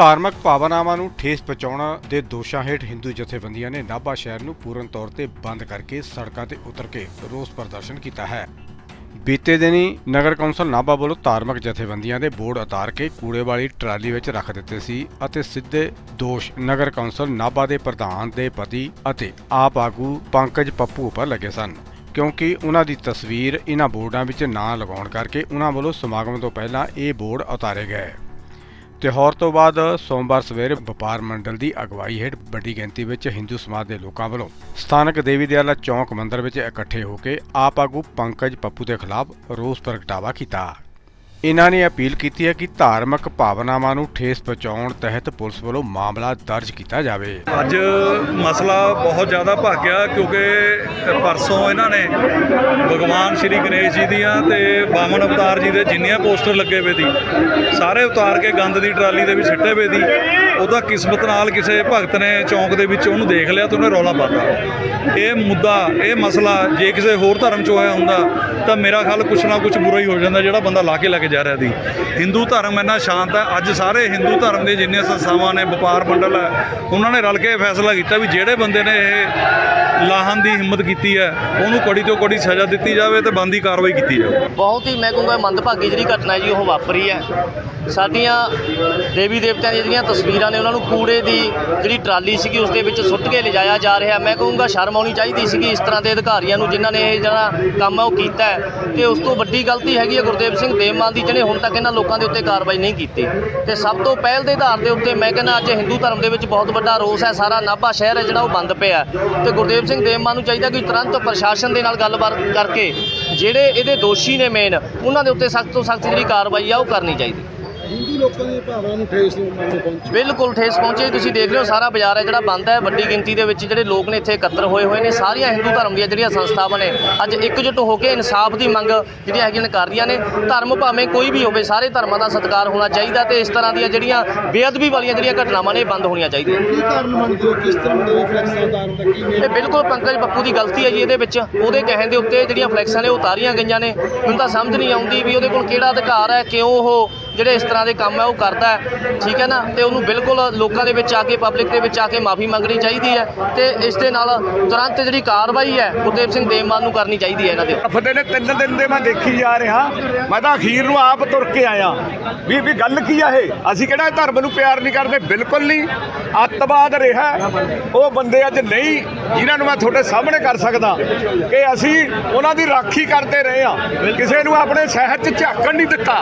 ਧਾਰਮਿਕ ਭਾਵਨਾਵਾਂ ਨੂੰ ਠੇਸ ਪਹੁੰਚਾਉਣ ਦੇ ਦੋਸ਼ਾਂ ਹੇਠ ਹਿੰਦੂ ਜਥੇਬੰਦੀਆਂ ਨੇ ਨਾਭਾ ਸ਼ਹਿਰ ਨੂੰ ਪੂਰਨ ਤੌਰ ਤੇ ਬੰਦ ਕਰਕੇ ਸੜਕਾਂ ਤੇ ਉਤਰ ਕੇ ਰੋਸ ਪ੍ਰਦਰਸ਼ਨ ਕੀਤਾ ਹੈ। ਬੀਤੇ ਦਿਨੀ ਨਗਰ ਕੌਂਸਲ ਨਾਭਾ ਵੱਲੋਂ ਧਾਰਮਿਕ ਜਥੇਬੰਦੀਆਂ ਦੇ ਬੋਰਡ ਉਤਾਰ ਕੇ ਕੂੜੇ ਵਾਲੀ ਟਰਾਲੀ ਵਿੱਚ ਰੱਖ ਦਿੱਤੇ ਸੀ ਅਤੇ ਸਿੱਧੇ ਦੋਸ਼ ਨਗਰ ਕੌਂਸਲ ਨਾਭਾ ਦੇ ਪ੍ਰਧਾਨ ਦੇ ਪਤੀ ਅਤੇ ਆਪ ਆਗੂ ਪੰਕਜ ਪੱਪੂ ਉੱਪਰ ਲੱਗੇ ਸਨ, ਕਿਉਂਕਿ ਉਹਨਾਂ ਦੀ ਤਸਵੀਰ ਇਹਨਾਂ ਬੋਰਡਾਂ ਵਿੱਚ ਨਾ ਲਗਾਉਣ ਕਰਕੇ ਉਹਨਾਂ ਵੱਲੋਂ ਸਮਾਗਮ ਤੋਂ ਪਹਿਲਾਂ ਇਹ ਬੋਰਡ ਉਤਾਰੇ ਗਏ। ਤਿਉਹਾਰ ਤੋਂ ਬਾਅਦ ਸੋਮਵਾਰ ਸਵੇਰੇ ਵਪਾਰ ਮੰਡਲ ਦੀ ਅਗਵਾਈ ਹੇਠ ਵੱਡੀ ਗਿਣਤੀ ਵਿੱਚ ਹਿੰਦੂ ਸਮਾਜ ਦੇ ਲੋਕਾਂ ਵੱਲੋਂ ਸਥਾਨਕ ਦੇਵੀ ਦਿਆਲਾ ਚੌਂਕ ਮੰਦਰ ਵਿੱਚ ਇਕੱਠੇ ਹੋ ਕੇ ਆਪ ਆਗੂ ਪੰਕਜ ਪੱਪੂ ਦੇ ਖਿਲਾਫ ਰੋਸ ਪ੍ਰਗਟਾਵਾ ਕੀਤਾ। ਇਹਨਾਂ ਨੇ ਅਪੀਲ ਕੀਤੀ ਹੈ ਕਿ ਧਾਰਮਿਕ ਭਾਵਨਾਵਾਂ ਨੂੰ ਠੇਸ ਪਹੁੰਚਾਉਣ ਤਹਿਤ ਪੁਲਿਸ ਵੱਲੋਂ ਮਾਮਲਾ ਦਰਜ ਕੀਤਾ ਜਾਵੇ। ਅੱਜ ਮਸਲਾ ਬਹੁਤ ਜ਼ਿਆਦਾ ਭਾਗਿਆ ਕਿਉਂਕਿ ਪਰਸੋਂ ਇਹਨਾਂ ਨੇ ਭਗਵਾਨ ਸ਼੍ਰੀ ਗਣੇਸ਼ ਜੀ ਦੀਆਂ ਤੇ ਬਾਮਨ ਅਵਤਾਰ ਜੀ ਦੇ ਜਿੰਨੀਆਂ ਪੋਸਟਰ ਲੱਗੇ ਹੋਏ ਸੀ, ਸਾਰੇ ਉਤਾਰ ਕੇ ਗੰਦ ਦੀ ਟਰਾਲੀ ਦੇ ਵਿੱਚ ਸਿੱਟੇ ਹੋਏ ਸੀ। ਉਹਦਾ ਕਿਸਮਤ ਨਾਲ ਕਿਸੇ ਭਗਤ ਨੇ ਚੌਂਕ ਦੇ ਵਿੱਚ ਉਹਨੂੰ ਦੇਖ ਲਿਆ ਤੇ ਉਹਨੇ ਰੌਲਾ ਪਾਤਾ। ਇਹ ਮੁੱਦਾ, ਇਹ ਮਸਲਾ ਜੇ ਕਿਸੇ ਹੋਰ ਧਰਮ 'ਚ ਹੋਇਆ ਹੁੰਦਾ, ਤਾਂ ਮੇਰਾ ਖਿਆਲ ਕੁਛ ਨਾ ਕੁਛ ਬੁਰਾ ਹੀ ਹੋ ਜਾਂਦਾ ਜਿਹੜਾ ਬੰਦਾ ਲਾ ਕੇ ਲੈ ਕੇ ਜਾ ਰਿਹਾ ਸੀ। ਹਿੰਦੂ ਧਰਮ ਇੰਨਾ ਸ਼ਾਂਤ ਹੈ, ਅੱਜ ਸਾਰੇ ਹਿੰਦੂ ਧਰਮ ਦੇ ਜਿੰਨੀਆਂ ਸੰਸਥਾਵਾਂ ਨੇ, ਵਪਾਰ ਮੰਡਲ ਹੈ, ਉਹਨਾਂ ਨੇ ਰਲ ਕੇ ਇਹ ਫੈਸਲਾ ਕੀਤਾ ਵੀ ਜਿਹੜੇ ਬੰਦੇ ਨੇ ਇਹ ਲਾਹਨ ਦੀ ਹਿੰਮਤ ਕੀਤੀ ਹੈ, ਉਹਨੂੰ ਕੜੀ ਤੋਂ ਕੜੀ ਸਜ਼ਾ ਦਿੱਤੀ ਜਾਵੇ ਤੇ ਬੰਦੀ ਕਾਰਵਾਈ ਕੀਤੀ ਜਾਵੇ। ਬਹੁਤ ਹੀ ਮੈਂ ਕਹੂੰਗਾ ਮੰਦਭਾਗੀ ਜਿਹੜੀ ਘਟਨਾ ਜੀ ਉਹ ਵਾਪਰੀ ਹੈ। ਸਾਡੀਆਂ ਦੇਵੀ ਦੇਵਤਿਆਂ ਦੀਆਂ ਜਿਹੜੀਆਂ ਤਸਵੀਰਾਂ ਨੇ, ਉਹਨਾਂ ਨੂੰ ਕੂੜੇ ਦੀ ਜਿਹੜੀ ਟਰਾਲੀ ਸੀਗੀ, ਉਸ ਦੇ ਵਿੱਚ ਸੁੱਟ ਕੇ ਲਿਜਾਇਆ ਜਾ ਰਿਹਾ। ਮੈਂ ਕਹੂੰਗਾ ਸ਼ਰਮ ਆਉਣੀ ਚਾਹੀਦੀ ਸੀਗੀ ਇਸ ਤਰ੍ਹਾਂ ਦੇ ਅਧਿਕਾਰੀਆਂ ਨੂੰ ਜਿਨ੍ਹਾਂ ਨੇ ਇਹ ਜਿਹੜਾ ਕੰਮ ਹੈ ਉਹ ਕੀਤਾ ਹੈ ਤੇ ਉਸ ਤੋਂ ਵੱਡੀ ਗਲਤੀ ਹੈਗੀ ਹੈ ਗੁਰਦੇਵ ਸਿੰਘ ਦੇਵਮਾਨ ਦੀ ਜਿਹਨੇ ਹੁਣ ਤੱਕ ਇਹਨਾਂ ਲੋਕਾਂ ਦੇ ਉੱਤੇ ਕਾਰਵਾਈ ਨਹੀਂ ਕੀਤੀ। ਤੇ ਸਭ ਤੋਂ ਪਹਿਲ ਦੇ ਆਧਾਰ ਦੇ ਉੱਤੇ ਮੈਂ ਕਹਿੰਦਾ ਅੱਜ ਹਿੰਦੂ ਧਰਮ ਦੇ ਵਿੱਚ ਬਹੁਤ ਵੱਡਾ ਰੋਸ ਹੈ, ਸਾਰਾ ਨਾਭਾ ਸ਼ਹਿਰ ਹੈ ਜਿਹੜਾ ਉਹ ਬੰਦ ਪਿਆ ਤੇ ਗੁਰਦੇਵ ਸਿੰਘ ਦੇਵਮਾਨ ਨੂੰ ਚਾਹੀਦਾ ਕਿ ਤੁਰੰਤ ਪ੍ਰਸ਼ਾਸਨ ਦੇ ਨਾਲ ਗੱਲਬਾਤ ਕਰਕੇ ਜਿਹੜੇ ਇਹਦੇ ਦੋਸ਼ੀ ਨੇ ਮੇਨ ਉਹਨਾਂ ਦੇ ਉੱਤੇ ਸਖਤ ਤੋਂ ਸਖਤ ਜਿਹੜੀ ਕਾਰਵਾਈ ਆ ਉਹ ਕਰਨੀ ਚਾਹੀਦੀ। ਹਿੰਦੂ ਲੋਕਾਂ ਨੂੰ ਠੇਸ ਨਹੀਂ ਪਹੁੰਚੀ। ਬਿਲਕੁਲ ਠੇਸ ਪਹੁੰਚੇ ਤੁਸੀਂ ਦੇਖ ਲਿਓ ਸਾਰਾ ਬਾਜ਼ਾਰ ਹੈ ਜਿਹੜਾ ਬੰਦ ਹੈ। ਵੱਡੀ ਗਿਣਤੀ ਦੇ ਵਿੱਚ ਜਿਹੜੇ ਲੋਕ ਨੇ ਇੱਥੇ ਇਕੱਤਰ ਹੋਏ ਹੋਏ ਨੇ। ਸਾਰੀਆਂ ਹਿੰਦੂ ਧਰਮ ਦੀਆਂ ਜਿਹੜੀਆਂ ਸੰਸਥਾਵਾਂ ਨੇ ਅੱਜ ਇਕਜੁੱਟ ਹੋ ਕੇ ਇਨਸਾਫ ਦੀ ਮੰਗ ਜਿਹੜੀਆਂ ਹੈਗੀਆਂ ਨੇ ਕਰ ਰਹੀਆਂ ਨੇ। ਧਰਮ ਭਾਵੇਂ ਕੋਈ ਵੀ ਹੋਵੇ ਸਾਰੇ ਧਰਮਾਂ ਦਾ ਸਤਿਕਾਰ ਹੋਣਾ ਚਾਹੀਦਾ ਤੇ ਇਸ ਤਰ੍ਹਾਂ ਦੀਆਂ ਜਿਹੜੀਆਂ ਬੇਅਦਬੀ ਵਾਲੀਆਂ ਜਿਹੜੀਆਂ ਘਟਨਾਵਾਂ ਨੇ ਇਹ ਬੰਦ ਹੋਣੀਆਂ ਚਾਹੀਦੀਆਂ। ਕੀ ਕਾਰਨ ਮੰਨਦੇ ਹੋ? ਕਿਸ ਤਰ੍ਹਾਂ ਦੇ ਫਲੈਕਸਾਂ ਦਾ ਕੀ ਇਹ ਬਿਲਕੁਲ ਪੰਕਜ ਬੱਪੂ ਦੀ ਗਲਤੀ ਹੈ ਜੀ ਇਹਦੇ ਵਿੱਚ। ਉਹਦੇ ਕਹਿਣ ਦੇ ਉੱਤੇ ਜਿਹੜੀਆਂ ਫਲੈਕਸਾਂ ਨੇ ਉਹ ਉਤਾਰੀਆਂ ਗਈਆਂ ਨੇ। ਮੈਨੂੰ ਤਾਂ ਸਮਝ ਨਹੀਂ ਆਉਂਦੀ ਵੀ ਉਹਦੇ ਕੋਲ ਕਿਹੜਾ ਅਧਿਕਾਰ ਹੈ ਕਿਉਂ ਉਹ ਜਿਹੜੇ ਇਸ ਤਰ੍ਹਾਂ ਦੇ ਕੰਮ ਹੈ, ਉਹ ਕਰਦਾ ਹੈ, ਠੀਕ ਹੈ ਨਾ? ਤੇ ਉਹਨੂੰ ਬਿਲਕੁਲ ਲੋਕਾਂ ਦੇ ਵਿੱਚ ਆ ਕੇ ਪਬਲਿਕ ਦੇ ਵਿੱਚ ਆ ਕੇ ਮਾਫੀ ਮੰਗਣੀ ਚਾਹੀਦੀ ਹੈ ਤੇ ਇਸ ਦੇ ਨਾਲ ਤੁਰੰਤ ਜਿਹੜੀ ਕਾਰਵਾਈ ਹੈ, ਗੁਰਦੇਵ ਸਿੰਘ ਦੇਵਮਾਨ ਨੂੰ ਕਰਨੀ ਚਾਹੀਦੀ ਹੈ ਇਹਨਾਂ ਦੇ ਉੱਤੇ। ਨੇ ਤਿੰਨ ਦਿਨ ਦੇ ਮੈਂ ਦੇਖੀ ਜਾ ਰਿਹਾ, ਮੈਂ ਤਾਂ ਅਖੀਰ ਨੂੰ ਆਪ ਤੁਰ ਕੇ ਆਇਆ। ਵੀ ਵੀ ਗੱਲ ਕੀ ਆ ਇਹ? ਅਸੀਂ ਕਿਹੜਾ ਧਰਮ ਨੂੰ ਪਿਆਰ ਨਹੀਂ ਕਰਦੇ? ਬਿਲਕੁਲ ਨਹੀਂ। ਅੱਤਵਾਦ ਰਿਹਾ ਉਹ ਬੰਦੇ ਅੱਜ ਨਹੀਂ ਜਿਨ੍ਹਾਂ ਨੂੰ ਮੈਂ ਤੁਹਾਡੇ ਸਾਹਮਣੇ ਕਰ ਸਕਦਾ ਕਿ ਅਸੀਂ ਉਹਨਾਂ ਦੀ ਰਾਖੀ ਕਰਦੇ ਰਹੇ ਆ ਕਿਸੇ ਨੂੰ ਆਪਣੇ ਸ਼ਹਿਰ 'ਚ ਝਾਕਣ ਨਹੀਂ ਦਿੱਤਾ।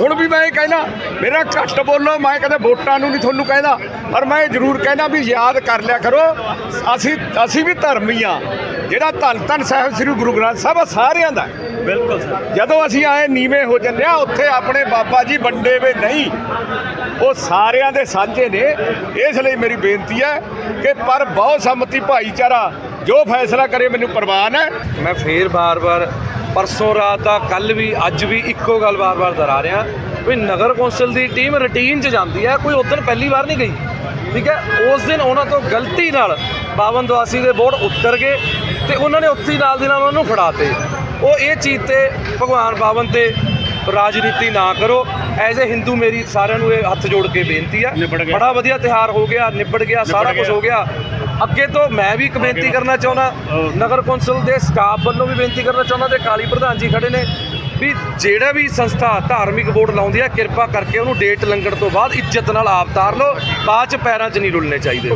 ਹੁਣ ਵੀ ਮੈਂ ਇਹ ਕਹਿੰਦਾ ਮੇਰਾ ਘੱਟ ਬੋਲੋ, ਮੈਂ ਕਦੇ ਵੋਟਾਂ ਨੂੰ ਨਹੀਂ ਤੁਹਾਨੂੰ ਕਹਿੰਦਾ। ਪਰ ਮੈਂ ਇਹ ਜ਼ਰੂਰ ਕਹਿੰਦਾ ਵੀ ਯਾਦ ਕਰ ਲਿਆ ਕਰੋ, ਅਸੀਂ ਅਸੀਂ ਵੀ ਧਰਮੀ ਆ ਜਿਹੜਾ ਧੰਨ ਧੰਨ ਸਾਹਿਬ ਸ੍ਰੀ ਗੁਰੂ ਗ੍ਰੰਥ ਸਾਹਿਬ ਆ ਸਾਰਿਆਂ ਦਾ। ਬਿਲਕੁਲ ਜਦੋਂ ਅਸੀਂ ਆਏ ਨੀਵੇਂ ਹੋ ਜੰਨੇ ਆ ਉੱਥੇ ਆਪਣੇ ਬਾਬਾ ਜੀ ਵੰਡੇ ਵੇ ਨਹੀਂ। ਉਹ ਸਾਰਿਆਂ ਦੇ ਸਾਂਝੇ ਨੇ। ਇਸ ਲਈ ਮੇਰੀ ਬੇਨਤੀ ਹੈ ਕਿ ਪਰ ਬਹੁਤ ਸੰਮਤੀ ਭਾਈਚਾਰਾ ਜੋ ਫੈਸਲਾ ਕਰੇ ਮੈਨੂੰ ਪ੍ਰਵਾਨ ਹੈ। ਮੈਂ ਫੇਰ ਬਾਰ-ਬਾਰ ਪਰਸੋਂ ਰਾਤ ਦਾ ਕੱਲ ਵੀ ਅੱਜ ਵੀ ਇੱਕੋ ਗੱਲ ਬਾਰ-ਬਾਰ ਦੁਹਰਾ ਰਿਹਾ। ਵੀ ਨਗਰ ਕੌਂਸਲ ਦੀ ਟੀਮ ਰੁਟੀਨ 'ਚ ਜਾਂਦੀ ਹੈ। ਕੋਈ ਉਦੋਂ ਪਹਿਲੀ ਵਾਰ ਨਹੀਂ ਗਈ। ਠੀਕ ਹੈ? ਉਸ ਦਿਨ ਉਹਨਾਂ ਤੋਂ ਗਲਤੀ ਨਾਲ ਬਾਵਨ ਦਵਾਸੀ ਦੇ ਬੋਰਡ ਉੱਤਰ ਗਏ। ਤੇ ਉਹਨਾਂ ਨੇ ਉੱਥੇ ਨਾਲ ਦੀ ਨਾਲ ਉਹਨਾਂ ਨੂੰ ਫੜਾਤੇ। ਉਹ ਇਹ ਚੀਜ਼ ਤੇ ਭਗਵਾਨ ਬਾਵਨ ਤੇ ਰਾਜਨੀਤੀ ਨਾ ਕਰੋ। ਐਜ਼ ਅ ਹਿੰਦੂ ਮੇਰੀ ਸਾਰਿਆਂ ਨੂੰ ਇਹ ਹੱਥ ਜੋੜ ਕੇ ਬੇਨਤੀ ਹੈ ਬੜਾ ਵਧੀਆ ਤਿਹਾਰ ਹੋ ਗਿਆ ਨਿਬੜ ਗਿਆ ਸਾਰਾ ਕੁਝ ਹੋ ਗਿਆ। ਅੱਗੇ ਤੋਂ ਮੈਂ ਵੀ ਇੱਕ ਬੇਨਤੀ ਕਰਨਾ ਚਾਹੁੰਦਾ। ਨਗਰ ਕੌਂਸਲ ਦੇ ਸਟਾਫ ਵੱਲੋਂ ਵੀ ਬੇਨਤੀ ਕਰਨਾ ਚਾਹੁੰਦਾ ਤੇ ਕਾਲੀ ਪ੍ਰਧਾਨ ਜੀ ਖੜੇ ਨੇ। ਵੀ ਜਿਹੜਾ ਵੀ ਸੰਸਥਾ ਧਾਰਮਿਕ ਬੋਰਡ ਲਾਉਂਦੀ ਹੈ ਕਿਰਪਾ ਕਰਕੇ ਉਹਨੂੰ ਡੇਟ ਲੰਘਣ ਤੋਂ ਬਾਅਦ ਇੱਜ਼ਤ ਨਾਲ ਆਪ ਤਾਰ ਲਓ। ਬਾਅਦ ਚ ਪੈਰਾਂ 'ਚ ਨਹੀਂ ਰੁਲਣੇ ਚਾਹੀਦੇ।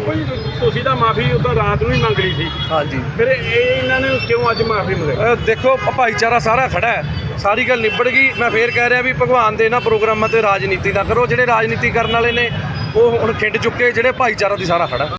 ਤੁਸੀਂ ਤਾਂ ਮਾਫੀ ਉਦੋਂ ਰਾਤ ਨੂੰ ਹੀ ਮੰਗ ਲਈ ਸੀ। ਹਾਂਜੀ। ਫਿਰ ਇਹ ਇਹਨਾਂ ਨੇ ਕਿਉਂ ਅੱਜ ਮਾਫੀ ਮੰਗਾਈ? ਅਹ ਦੇਖੋ ਭਾਈਚਾਰਾ ਸਾਰਾ ਖੜਾ ਹੈ। ਸਾਰੀ ਗੱਲ ਨਿਬੜ ਗਈ। ਮੈਂ ਫੇਰ ਕਹਿ ਰਿਹਾ ਵੀ ਭਗਵਾਨ ਦੇ ਇਹਨਾਂ ਪ੍ਰੋਗਰਾਮਾਂ ਤੇ ਰਾਜਨੀਤੀ ਨਾ ਕਰੋ। ਜਿਹੜੇ ਰਾਜਨੀਤੀ ਕਰਨ ਵਾਲੇ ਨੇ ਉਹ ਹੁਣ ਖਿੰਡ ਚੁੱਕੇ ਜਿਹੜੇ ਭਾਈਚਾਰਾ ਦੀ ਸਾਰਾ ਖੜਾ